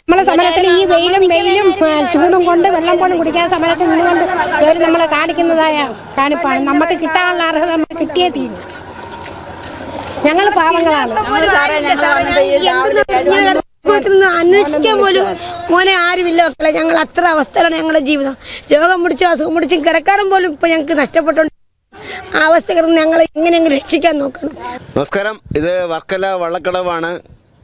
നമ്മളെ സമരത്തിൽ ഈ വെയിലും വെയിലും ചൂടും കൊണ്ട് വെള്ളം പോലും കുടിക്കാൻ സമരത്തിൽ നിന്നുകൊണ്ട് ഇവർ നമ്മളെ കാണിക്കുന്നതായ കാണിപ്പാണ്. നമുക്ക് കിട്ടാനുള്ള അർഹത നമുക്ക് കിട്ടിയേ തീരും. ഞങ്ങൾ പാവങ്ങളാണ്. അന്വേഷിക്കാൻ പോലും മോനെ ആരുമില്ല മക്കളെ. ഞങ്ങൾ അത്ര അവസ്ഥയിലാണ് ഞങ്ങളുടെ ജീവിതം. രോഗം പിടിച്ചും അസുഖം പിടിച്ചും കിടക്കാനും പോലും ഇപ്പൊ ഞങ്ങൾക്ക് നഷ്ടപ്പെട്ടുണ്ട്. ആ അവസ്ഥകൾ ഞങ്ങൾ ഞങ്ങളെ എങ്ങനെയെങ്കിലും രക്ഷിക്കാൻ നോക്കണം. നമസ്കാരം. ഇത് വർക്കല വള്ളക്കടവാണ്.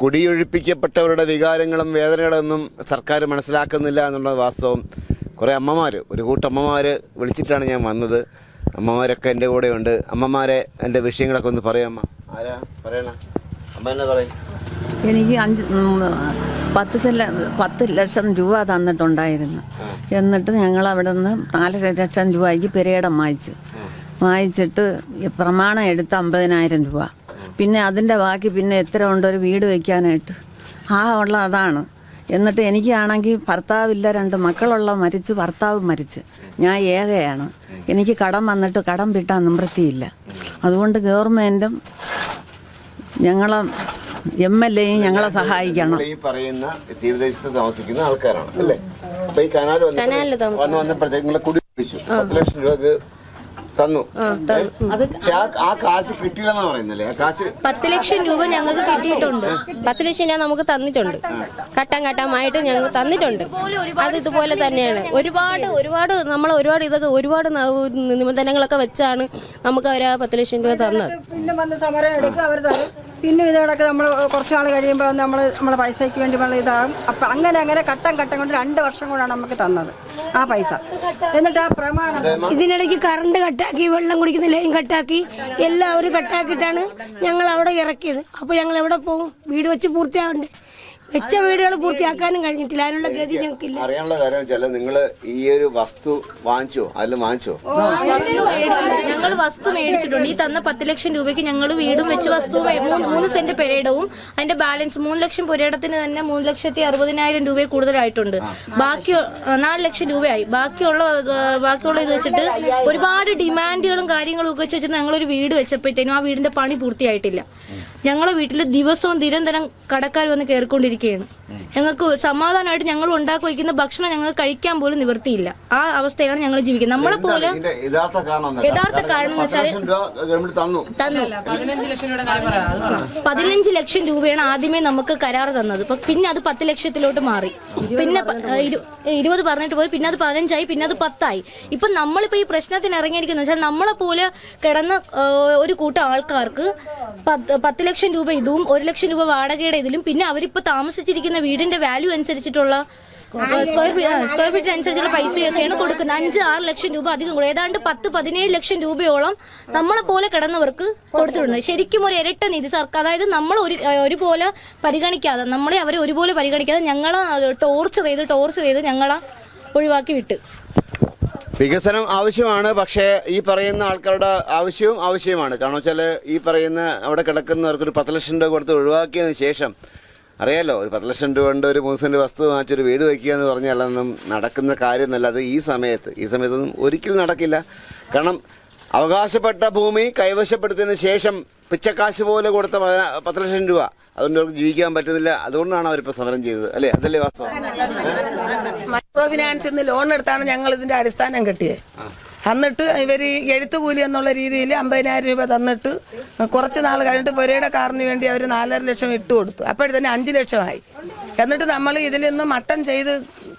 കുടിയൊഴിപ്പിക്കപ്പെട്ടവരുടെ വികാരങ്ങളും വേദനകളൊന്നും സർക്കാർ മനസ്സിലാക്കുന്നില്ല എന്നുള്ള വാസ്തവം. കുറേ അമ്മമാർ ഒരു കൂട്ടമ്മമാർ വിളിച്ചിട്ടാണ് ഞാൻ വന്നത്. അമ്മമാരൊക്കെ എന്റെ കൂടെയുണ്ട്. അമ്മമാരെ എന്റെ വിഷയങ്ങളൊക്കെ ഒന്ന് പറയാം അമ്മ. ആരാ? പറയണ. അമ്മ എന്നെ പറയും. എനിക്ക് അഞ്ച് പത്ത് സെല്ല പത്ത് ലക്ഷം രൂപ തന്നിട്ടുണ്ടായിരുന്നു. എന്നിട്ട് ഞങ്ങൾ അവിടെ നിന്ന് നാലര ലക്ഷം രൂപയ്ക്ക് പെരേടം വായിച്ച് വായിച്ചിട്ട് പ്രമാണം എടുത്ത് അമ്പതിനായിരം രൂപ. പിന്നെ അതിന്റെ ബാക്കി പിന്നെ എത്ര ഉണ്ട് ഒരു വീട് വയ്ക്കാനായിട്ട് ആ ഉള്ള അതാണ്. എന്നിട്ട് എനിക്കാണെങ്കിൽ ഭർത്താവില്ല രണ്ട് മക്കളുള്ള മരിച്ച് ഭർത്താവ് മരിച്ച്. ഞാൻ ഏകയാണ്. എനിക്ക് കടം വന്നിട്ട് കടം വിട്ടാൻ നിവൃത്തിയില്ല. അതുകൊണ്ട് ഗവൺമെന്റും ഞങ്ങളെ എം എൽ എയും ഞങ്ങളെ സഹായിക്കണം. ഈ പറയുന്ന തീരദേശത്ത് താമസിക്കുന്ന ആൾക്കാരാണ് അല്ലേ? അപ്പൊ ഈ കനാൽ വന്ന് വന്ന് വന്നപ്പോഴത്തേക്ക് നിങ്ങളെ കുടിപ്പിച്ചു. പത്ത് ലക്ഷം രൂപക്ക് തന്നു. ആ കാശ് കിട്ടിയില്ലെന്നാ പറയുന്നല്ലേ? ആ കാശ് പത്ത് ലക്ഷം രൂപ ഞങ്ങൾക്ക് കിട്ടിയിട്ടുണ്ട്. പത്ത് ലക്ഷം രൂപ നമുക്ക് തന്നിട്ടുണ്ട്. ഘട്ടം ഘട്ടമായിട്ട് ഞങ്ങൾക്ക് തന്നിട്ടുണ്ട്. അത് ഇതുപോലെ തന്നെയാണ്. ഒരുപാട് ഒരുപാട് നമ്മൾ ഒരുപാട് ഇതൊക്കെ ഒരുപാട് നിബന്ധനകളൊക്കെ വെച്ചാണ് നമുക്ക് അവർ ആ പത്ത് ലക്ഷം രൂപ തന്നത്. പിന്നെ ഇതോടൊക്കെ നമ്മൾ കുറച്ച് നാൾ കഴിയുമ്പോൾ നമ്മൾ നമ്മളെ പൈസയ്ക്ക് വേണ്ടി നമ്മൾ ഇതാകും. അപ്പം അങ്ങനെ അങ്ങനെ ഘട്ടം ഘട്ടം കൊണ്ട് രണ്ട് വർഷം കൊണ്ടാണ് നമുക്ക് തന്നത് ആ പൈസ. എന്നിട്ട് ആ പ്രമാണം ഇതിനിടയ്ക്ക് കറണ്ട് കട്ടാക്കി വെള്ളം കുടിക്കുന്ന ലൈൻ കട്ടാക്കി എല്ലാവരും കട്ടാക്കിയിട്ടാണ് ഞങ്ങൾ അവിടെ ഇറക്കിയത്. അപ്പോൾ ഞങ്ങൾ എവിടെ പോകും വീട് വെച്ച് പൂർത്തിയാവണ്ടേ? വെച്ച വീടുകൾ പൂർത്തിയാക്കാനും കഴിഞ്ഞിട്ടില്ല. അതിനുള്ള ഗതി ഞങ്ങൾക്കില്ല അറിയാനുള്ള കാര്യം വെച്ചാൽ നിങ്ങൾ ഈ ഒരു വസ്തു വാങ്ങിച്ചോ? അതിൽ വാങ്ങിച്ചോ? ഞങ്ങൾ വസ്തു മേടിച്ചിട്ടുണ്ട്. ഈ തന്ന പത്ത് ലക്ഷം രൂപയ്ക്ക് ഞങ്ങൾ വീടും വെച്ച് വസ്തു മൂന്ന് സെന്റ് പെരേടവും അതിന്റെ ബാലൻസ് മൂന്ന് ലക്ഷം പുരയിടത്തിന് തന്നെ മൂന്ന് ലക്ഷത്തി അറുപതിനായിരം രൂപ കൂടുതലായിട്ടുണ്ട്. ബാക്കി നാല് ലക്ഷം രൂപയായി. ബാക്കിയുള്ള ബാക്കിയുള്ള ഇത് വെച്ചിട്ട് ഒരുപാട് ഡിമാൻഡുകളും കാര്യങ്ങളും ഒക്കെ വെച്ചിട്ട് ഞങ്ങളൊരു വീട് വെച്ചപ്പോഴത്തേനും ആ വീടിന്റെ പണി പൂർത്തിയായിട്ടില്ല. ഞങ്ങളെ വീട്ടിൽ ദിവസവും നിരന്തരം കടക്കാർ വന്ന് കയറിക്കൊണ്ടിരിക്കുകയാണ് ഞങ്ങൾക്ക് സമാധാനമായിട്ട് ഞങ്ങൾ ഉണ്ടാക്കി വയ്ക്കുന്ന ഭക്ഷണം ഞങ്ങൾ കഴിക്കാൻ പോലും നിവൃത്തിയില്ല. ആ അവസ്ഥയാണ് ഞങ്ങൾ ജീവിക്കുന്നത്. നമ്മളെ പോലെ യഥാർത്ഥ കാരണം തന്നു. പതിനഞ്ച് ലക്ഷം രൂപയാണ് ആദ്യമേ നമുക്ക് കരാർ തന്നത്. ഇപ്പൊ പിന്നെ അത് പത്ത് ലക്ഷത്തിലോട്ട് മാറി. പിന്നെ ഇരുപത് പറഞ്ഞിട്ട് പോയി. പിന്നെ അത് പതിനഞ്ചായി പിന്നെ അത് പത്തായി. ഇപ്പൊ നമ്മളിപ്പോ ഈ പ്രശ്നത്തിന് ഇറങ്ങിയിരിക്കുന്ന വെച്ചാൽ നമ്മളെ പോലെ കിടന്ന ഒരു കൂട്ടം ആൾക്കാർക്ക് പത്ത് പത്ത് ലക്ഷം രൂപ ഇതും ഒരു ലക്ഷം രൂപ വാടകയുടെ ഇതിലും. പിന്നെ അവരിപ്പോ താമസിച്ചിരിക്കുന്ന വീടിന്റെ വാല്യൂ അനുസരിച്ചിട്ടുള്ള സ്ക്വയർ ഫീറ്റ് സ്ക്വയർ ഫീറ്റ് അനുസരിച്ചുള്ള പൈസയൊക്കെയാണ് കൊടുക്കുന്നത്. അഞ്ച് ആറ് ലക്ഷം രൂപ അധികം കൊടുക്കും ഏതാണ്ട് പത്ത് പതിനേഴ് ലക്ഷം രൂപയോളം നമ്മളെ പോലെ കിടന്നവർക്ക് കൊടുത്തിട്ടുണ്ട്. ശരിക്കും ഒരു ഇരട്ട നീതി സർക്കാർ അതായത് നമ്മൾ ഒരു ഒരുപോലെ പരിഗണിക്കാതെ നമ്മളെ അവരെ ഒരുപോലെ പരിഗണിക്കാതെ ഞങ്ങളെ ടോർച്ചർ ചെയ്ത് ടോർച്ചർ ചെയ്ത് ഞങ്ങളെ ഒഴിവാക്കി വിട്ട്. വികസനം ആവശ്യമാണ് പക്ഷേ ഈ പറയുന്ന ആൾക്കാരുടെ ആവശ്യവും ആവശ്യമാണ്. കാരണം വെച്ചാൽ ഈ പറയുന്ന അവിടെ കിടക്കുന്നവർക്ക് ഒരു പത്ത് ലക്ഷം രൂപ കൊടുത്ത് ഒഴിവാക്കിയതിന് ശേഷം അറിയാലോ ഒരു പത്ത് ലക്ഷം രൂപ കൊണ്ട് ഒരു മൂന്ന് സെന്റ് വസ്തു വാങ്ങിച്ചൊരു വീട് വയ്ക്കുക എന്ന് പറഞ്ഞാൽ അതൊന്നും നടക്കുന്ന കാര്യമൊന്നുമല്ല. അത് ഈ സമയത്ത് ഈ സമയത്തൊന്നും ഒരിക്കലും നടക്കില്ല. കാരണം അവകാശപ്പെട്ട ഭൂമി കൈവശപ്പെടുത്തിയതിന് ശേഷം പിച്ചക്കാശ് പോലെ കൊടുത്ത പത്ത് ലക്ഷം രൂപ. അതുകൊണ്ട് അവർക്ക് ജീവിക്കാൻ പറ്റുന്നില്ല. അതുകൊണ്ടാണ് അവരിപ്പോൾ സമരം ചെയ്തത്. അല്ലേ? അതല്ലേ വാസ്തവം? മൈക്രോ ഫിനാൻസിൽ നിന്ന് ലോൺ എടുത്താണ് ഞങ്ങൾ ഇതിന്റെ അടിസ്ഥാനം കെട്ടിയത് എന്നിട്ട് ഇവർ എഴുത്തുകൂലി എന്നുള്ള രീതിയിൽ അമ്പതിനായിരം രൂപ തന്നിട്ട് കുറച്ച് നാൾ കഴിഞ്ഞിട്ട് പുരയുടെ കാറിന് വേണ്ടി അവർ നാലര ലക്ഷം ഇട്ട് കൊടുത്തു. അപ്പോഴത്തന്നെ അഞ്ച് ലക്ഷമായി. എന്നിട്ട് നമ്മൾ ഇതിൽ നിന്ന് മട്ടൻ ചെയ്ത്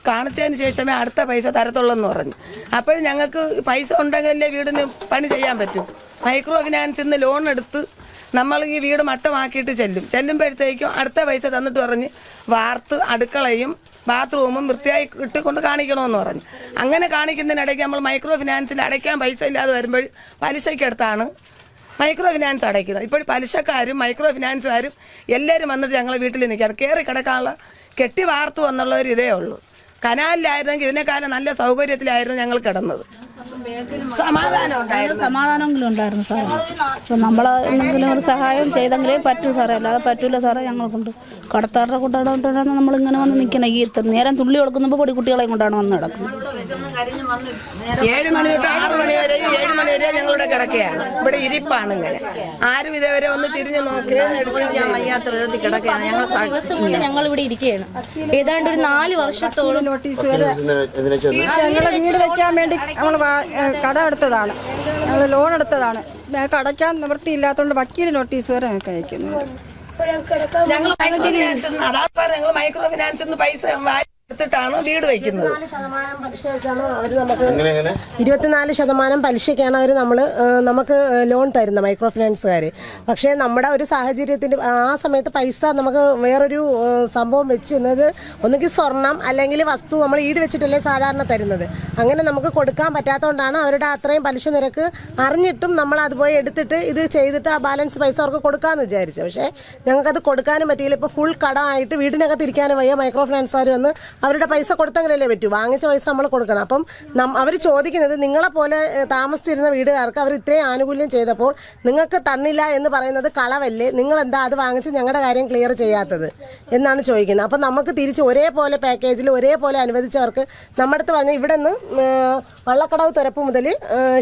കാണിച്ചതിന് ശേഷമേ അടുത്ത പൈസ തരത്തുള്ളൂ എന്ന് പറഞ്ഞു. അപ്പോൾ ഞങ്ങൾക്ക് പൈസ ഉണ്ടെങ്കിലല്ലേ വീടിന് പണി ചെയ്യാൻ പറ്റും. മൈക്രോ ഫിനാൻസിൽ നിന്ന് ലോൺ എടുത്ത് നമ്മൾ ഈ വീട് മട്ടമാക്കിയിട്ട് ചെല്ലും. ചെല്ലുമ്പോഴത്തേക്കും അടുത്ത പൈസ തന്നിട്ട് പറഞ്ഞ് വാർത്ത് അടുക്കളയും ബാത്റൂമും വൃത്തിയായി ഇട്ട് കൊണ്ട് കാണിക്കണമെന്ന് പറഞ്ഞു. അങ്ങനെ കാണിക്കുന്നതിനിടയ്ക്ക് നമ്മൾ മൈക്രോ ഫിനാൻസിൽ അടയ്ക്കാൻ പൈസ ഇല്ലാതെ വരുമ്പോൾ പലിശയ്ക്കടുത്താണ് മൈക്രോ ഫിനാൻസ് അടയ്ക്കുന്നത്. ഇപ്പോൾ പലിശക്കാരും മൈക്രോ ഫിനാൻസുകാരും എല്ലാവരും വന്നിട്ട് ഞങ്ങളെ വീട്ടിൽ നിൽക്കുകയാണ്. കയറി കിടക്കാനുള്ള കെട്ടി വാർത്തു വന്നുള്ളവർ ഇതേ ഉള്ളൂ. കനാലിലായിരുന്നെങ്കിൽ ഇതിനേക്കാളും നല്ല സൗകര്യത്തിലായിരുന്നു ഞങ്ങൾ കിടന്നത്. സമാധാനം ഉണ്ടായിരുന്നു. സമാധാനമെങ്കിലും ഉണ്ടായിരുന്നു സാറേ. അപ്പം നമ്മൾ എന്തെങ്കിലും ഒരു സഹായം ചെയ്തെങ്കിലേ പറ്റൂ സാറേ. അല്ലാതെ പറ്റൂല സാറേ ഞങ്ങളെ കൊണ്ട് കടത്താറുടെ കൊണ്ടാണ് നമ്മളിങ്ങനെ വന്ന് നിൽക്കണം ഈ ഇത്ര നേരം തുള്ളി കൊടുക്കുമ്പോൾ പൊടിക്കുട്ടികളെ കൊണ്ടാണ് വന്ന് കിടക്കുന്നത്. ഏഴ് മണി തൊട്ട് ആറ് മണി വരെ ഏഴ് മണി വരെ ഞങ്ങളിവിടെ കിടക്കുകയാണ് ഇവിടെ ഇരിപ്പാണ് ഇങ്ങനെ. ആരും ഇതേവരെ ഒന്ന് തിരിഞ്ഞു നോക്കി ഞാൻ വയ്യാത്ത വിധത്തിൽ കിടക്കുകയാണ് ഞങ്ങൾ ദിവസം കൊണ്ട് ഞങ്ങൾ ഇവിടെ ഇരിക്കുകയാണ്. ഏതാണ്ട് ഒരു നാല് വർഷത്തോളം? ഞങ്ങളുടെ വീട് വെക്കാൻ വേണ്ടി നമ്മൾ കട എടുത്തതാണ്. ഞങ്ങൾ ലോൺ എടുത്തതാണ്. ഞങ്ങൾക്ക് അടയ്ക്കാൻ നിവൃത്തിയില്ലാത്തതുകൊണ്ട് വക്കീൽ നോട്ടീസ് വരെ ഞങ്ങൾക്ക് അയക്കുന്നു ഞങ്ങൾ മൈക്രോ ഫിനാൻസ് നിന്ന് ഞങ്ങൾ മൈക്രോ ഫിനാൻസിൽ പൈസ വായ്പ എടുത്തിട്ടാണ് വീട് വയ്ക്കുന്നത്? ശതമാനം പലിശ വെച്ചാണ് അവർ നമുക്ക് എങ്ങനെ എങ്ങനെ? ഇരുപത്തിനാല് ശതമാനം പലിശയ്ക്കാണ് അവർ നമ്മൾ നമുക്ക് ലോൺ തരുന്നത് മൈക്രോ ഫിനാൻസുകാർ പക്ഷേ നമ്മുടെ ഒരു സാഹചര്യത്തിന്റെ ആ സമയത്ത് പൈസ നമുക്ക് വേറൊരു സംഭവം വെച്ചിരുന്നത് ഒന്നുകിൽ സ്വർണം അല്ലെങ്കിൽ വസ്തു നമ്മൾ ഈട് വെച്ചിട്ടല്ലേ സാധാരണ തരുന്നത്. അങ്ങനെ നമുക്ക് കൊടുക്കാൻ പറ്റാത്തതുകൊണ്ടാണ് അവരുടെ അത്രയും പലിശ നിരക്ക് അറിഞ്ഞിട്ടും നമ്മൾ അത് പോയി എടുത്തിട്ട് ഇത് ചെയ്തിട്ട് ആ ബാലൻസ് പൈസ അവർക്ക് കൊടുക്കാമെന്ന് വിചാരിച്ചു പക്ഷേ ഞങ്ങൾക്കത് കൊടുക്കാനും പറ്റിയില്ല. ഇപ്പോൾ ഫുൾ കടമായിട്ട് വീടിനകത്ത് ഇരിക്കാനും വയ്യ മൈക്രോ ഫിനാൻസുകാർ വന്ന് അവരുടെ പൈസ കൊടുത്തെങ്കിലല്ലേ പറ്റൂ. വാങ്ങിച്ച പൈസ നമ്മൾ കൊടുക്കണം. അപ്പം അവർ ചോദിക്കുന്നത് നിങ്ങളെ പോലെ താമസിച്ചിരുന്ന വീടുകാർക്ക് അവർ ഇത്രയും ആനുകൂല്യം ചെയ്തപ്പോൾ നിങ്ങൾക്ക് തന്നില്ല എന്ന് പറയുന്നത് കളവല്ലേ? നിങ്ങൾ എന്താ അത് വാങ്ങിച്ച് ഞങ്ങളുടെ കാര്യം ക്ലിയർ ചെയ്യാത്തത്? എന്നാണ് ചോദിക്കുന്നത്. അപ്പം നമുക്ക് തിരിച്ച് ഒരേപോലെ പാക്കേജിൽ ഒരേപോലെ അനുവദിച്ചവർക്ക് നമ്മുടെ അടുത്ത് പറഞ്ഞ ഇവിടെ നിന്ന് വള്ളക്കടവ് തുരപ്പ് മുതൽ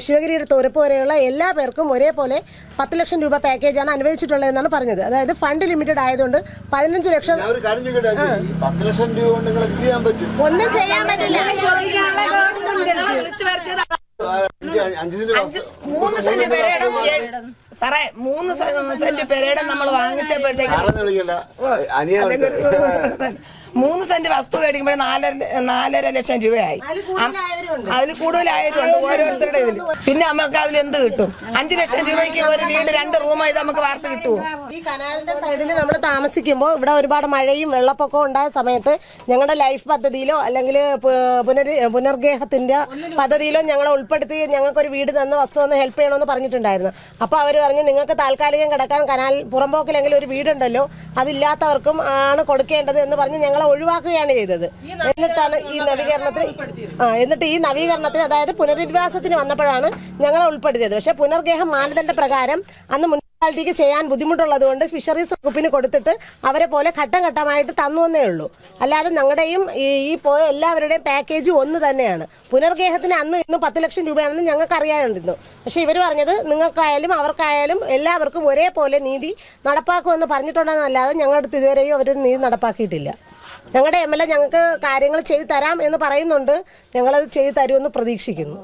ശിവഗിരിയുടെ തുരപ്പ് വരെയുള്ള എല്ലാ പേർക്കും ഒരേപോലെ പത്ത് ലക്ഷം രൂപ പാക്കേജാണ് അനുവദിച്ചിട്ടുള്ളതെന്നാണ് പറഞ്ഞത്. അതായത് ഫണ്ട് ലിമിറ്റഡ് ആയതുകൊണ്ട് പതിനഞ്ച് ലക്ഷം പത്ത് ലക്ഷം രൂപ കൊണ്ട് ചെയ്യാൻ പറ്റും ഒന്നും ചെയ്യാൻ പറ്റില്ല വിളിച്ചു വരുത്തിയത് മൂന്ന് സെന്റ് സാറേ മൂന്ന് സെന്റ് പെരേടം നമ്മൾ വാങ്ങിച്ചപ്പോഴത്തേക്ക് മൂന്ന് സെന്റ് വസ്തു മേടിക്കുമ്പോൾ നാലര നാലര ലക്ഷം രൂപയായി. അതിൽ കൂടുതലായവരുണ്ട് ഓരോരുത്തരുടെ ഇതിൽ പിന്നെ നമുക്ക് അതിൽ എന്ത് കിട്ടും? അഞ്ചു ലക്ഷം രൂപയ്ക്ക് ഒരു വീട് രണ്ട് റൂമായി നമുക്ക് വാർത്ത കിട്ടുമോ ഈ കനാലിന്റെ സൈഡിൽ നമ്മൾ താമസിക്കുമ്പോൾ ഇവിടെ ഒരുപാട് മഴയും വെള്ളപ്പൊക്കവും ഉണ്ടായ സമയത്ത് ഞങ്ങളുടെ ലൈഫ് പദ്ധതിയിലോ അല്ലെങ്കിൽ പുനര് പുനർഗേഹത്തിന്റെ പദ്ധതിയിലോ ഞങ്ങളെ ഉൾപ്പെടുത്തി ഞങ്ങൾക്ക് ഒരു വീട് തന്ന വസ്തു ഒന്ന് ഹെൽപ്പ് ചെയ്യണമെന്ന് പറഞ്ഞിട്ടുണ്ടായിരുന്നു. അപ്പോൾ അവർ പറഞ്ഞു നിങ്ങൾക്ക് താൽക്കാലികം കിടക്കാൻ കനാൽ പുറമ്പോക്കിലെങ്കിലും ഒരു വീടുണ്ടല്ലോ. അതില്ലാത്തവർക്കും ആണ് കൊടുക്കേണ്ടത് എന്ന് പറഞ്ഞ് ഞങ്ങളെ ഒഴിവാക്കുകയാണ് ചെയ്തത്. എന്നിട്ടാണ് ഈ നവീകരണത്തിന് ആ എന്നിട്ട് ഈ നവീകരണത്തിന് അതായത് പുനരധിവാസത്തിന് വന്നപ്പോഴാണ് ഞങ്ങളെ ഉൾപ്പെടുത്തിയത്. പക്ഷേ പുനർഗേഹം മാനദണ്ഡ പ്രകാരം അന്ന് മുനിസിപ്പാലിറ്റിക്ക് ചെയ്യാൻ ബുദ്ധിമുട്ടുള്ളത് കൊണ്ട് ഫിഷറീസ് വകുപ്പിന് കൊടുത്തിട്ട് അവരെ പോലെ ഘട്ടം ഘട്ടമായിട്ട് തന്നു എന്നേ ഉള്ളൂ. അല്ലാതെ ഞങ്ങളുടെയും ഈ ഈ പോയ എല്ലാവരുടെയും പാക്കേജ് ഒന്ന് തന്നെയാണ്. പുനർഗേഹത്തിന് അന്ന് ഇന്ന് പത്ത് ലക്ഷം രൂപയാണെന്ന് ഞങ്ങൾക്ക് അറിയാനുണ്ടിരുന്നു പക്ഷെ ഇവർ പറഞ്ഞത് നിങ്ങൾക്കായാലും അവർക്കായാലും എല്ലാവർക്കും ഒരേപോലെ നീതി നടപ്പാക്കുമെന്ന് പറഞ്ഞിട്ടുണ്ടെന്നല്ലാതെ ഞങ്ങളുടെ അടുത്ത് ഇതുവരെയും അവരൊരു നീതി നടപ്പാക്കിയിട്ടില്ല. ഞങ്ങളുടെ എം എൽ എ ഞങ്ങൾക്ക് കാര്യങ്ങൾ ചെയ്തു തരാം എന്ന് പറയുന്നുണ്ട്. ഞങ്ങളത് ചെയ്തു തരുമെന്ന് പ്രതീക്ഷിക്കുന്നു.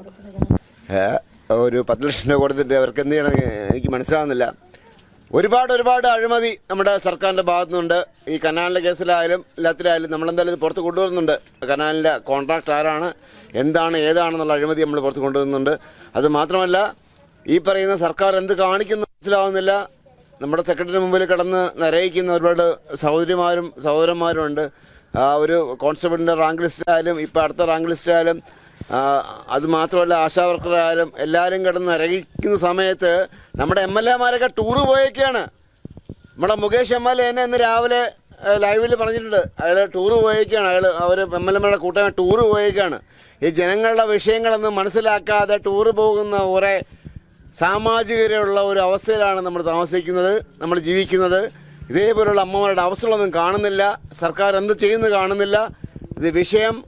ഒരു പത്ത് ലക്ഷം രൂപ കൊടുത്തിട്ട് അവർക്ക് എന്ത് ചെയ്യണം? എനിക്ക് മനസ്സിലാവുന്നില്ല. ഒരുപാട് ഒരുപാട് അഴിമതി നമ്മുടെ സർക്കാരിന്റെ ഭാഗത്തുനിന്നുണ്ട്. ഈ കനാലിന്റെ കേസിലായാലും എല്ലാത്തിലായാലും നമ്മളെന്തായാലും ഇത് പുറത്ത് കൊണ്ടുവരുന്നുണ്ട്. കനാലിന്റെ കോൺട്രാക്ട് ആരാണ്? എന്താണ് ഏതാണെന്നുള്ള അഴിമതി നമ്മൾ പുറത്ത് കൊണ്ടുവരുന്നുണ്ട്. അത് മാത്രമല്ല ഈ പറയുന്ന സർക്കാർ എന്ത് കാണിക്കുന്നു മനസ്സിലാവുന്നില്ല. നമ്മുടെ സെക്രട്ടറി മുമ്പിൽ കിടന്ന് നരയിക്കുന്ന ഒരുപാട് സഹോദരിമാരും സഹോദരന്മാരും ഉണ്ട്. ആ ഒരു കോൺസ്റ്റബിളിന്റെ റാങ്ക് ലിസ്റ്റിലായാലും ഇപ്പോൾ അടുത്ത റാങ്ക് ലിസ്റ്റിലായാലും അതുമാത്രമല്ല അത് മാത്രമല്ല ആശാ വർക്കറായാലും എല്ലാവരും കിടന്ന് നരകിക്കുന്ന സമയത്ത് നമ്മുടെ എം എൽ എമാരൊക്കെ ടൂറ് പോയേക്കാണ്. നമ്മുടെ മുകേഷ് എം എൽ എ എന്നെ ഇന്ന് രാവിലെ ലൈവിൽ പറഞ്ഞിട്ടുണ്ട്. അയാൾ ടൂറ് പോയേക്കാണ്. അയാൾ അവർ എം എൽ എമാരുടെ കൂട്ടമായി ടൂറ് പോയേക്കാണ്. ഈ ജനങ്ങളുടെ വിഷയങ്ങളൊന്നും മനസ്സിലാക്കാതെ ടൂറ് പോകുന്ന കുറേ സാമാജികരുള്ള ഒരു അവസ്ഥയിലാണ് നമ്മൾ താമസിക്കുന്നത് നമ്മൾ ജീവിക്കുന്നത്. ഇതേപോലുള്ള അമ്മമാരുടെ അവസ്ഥകളൊന്നും കാണുന്നില്ല. സർക്കാർ എന്ത് ചെയ്യുന്നു കാണുന്നില്ല. ഇത് വിഷയം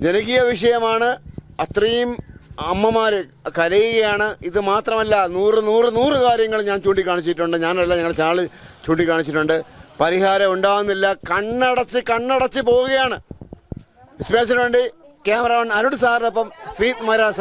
ജനകീയ വിഷയമാണ്. അത്രയും അമ്മമാർ കരയുകയാണ്. ഇത് മാത്രമല്ല നൂറ് നൂറ് നൂറ് കാര്യങ്ങൾ ഞാൻ ചൂണ്ടിക്കാണിച്ചിട്ടുണ്ട്. ഞാനല്ല ഞങ്ങളുടെ ചാൾ ചൂണ്ടിക്കാണിച്ചിട്ടുണ്ട്. പരിഹാരം ഉണ്ടാകുന്നില്ല കണ്ണടച്ച് കണ്ണടച്ച് പോവുകയാണ്. സ്പേസിന് വേണ്ടി ക്യാമറമാൻ അരുൺ സാറിനൊപ്പം ശ്രീത് മര ഓഫ്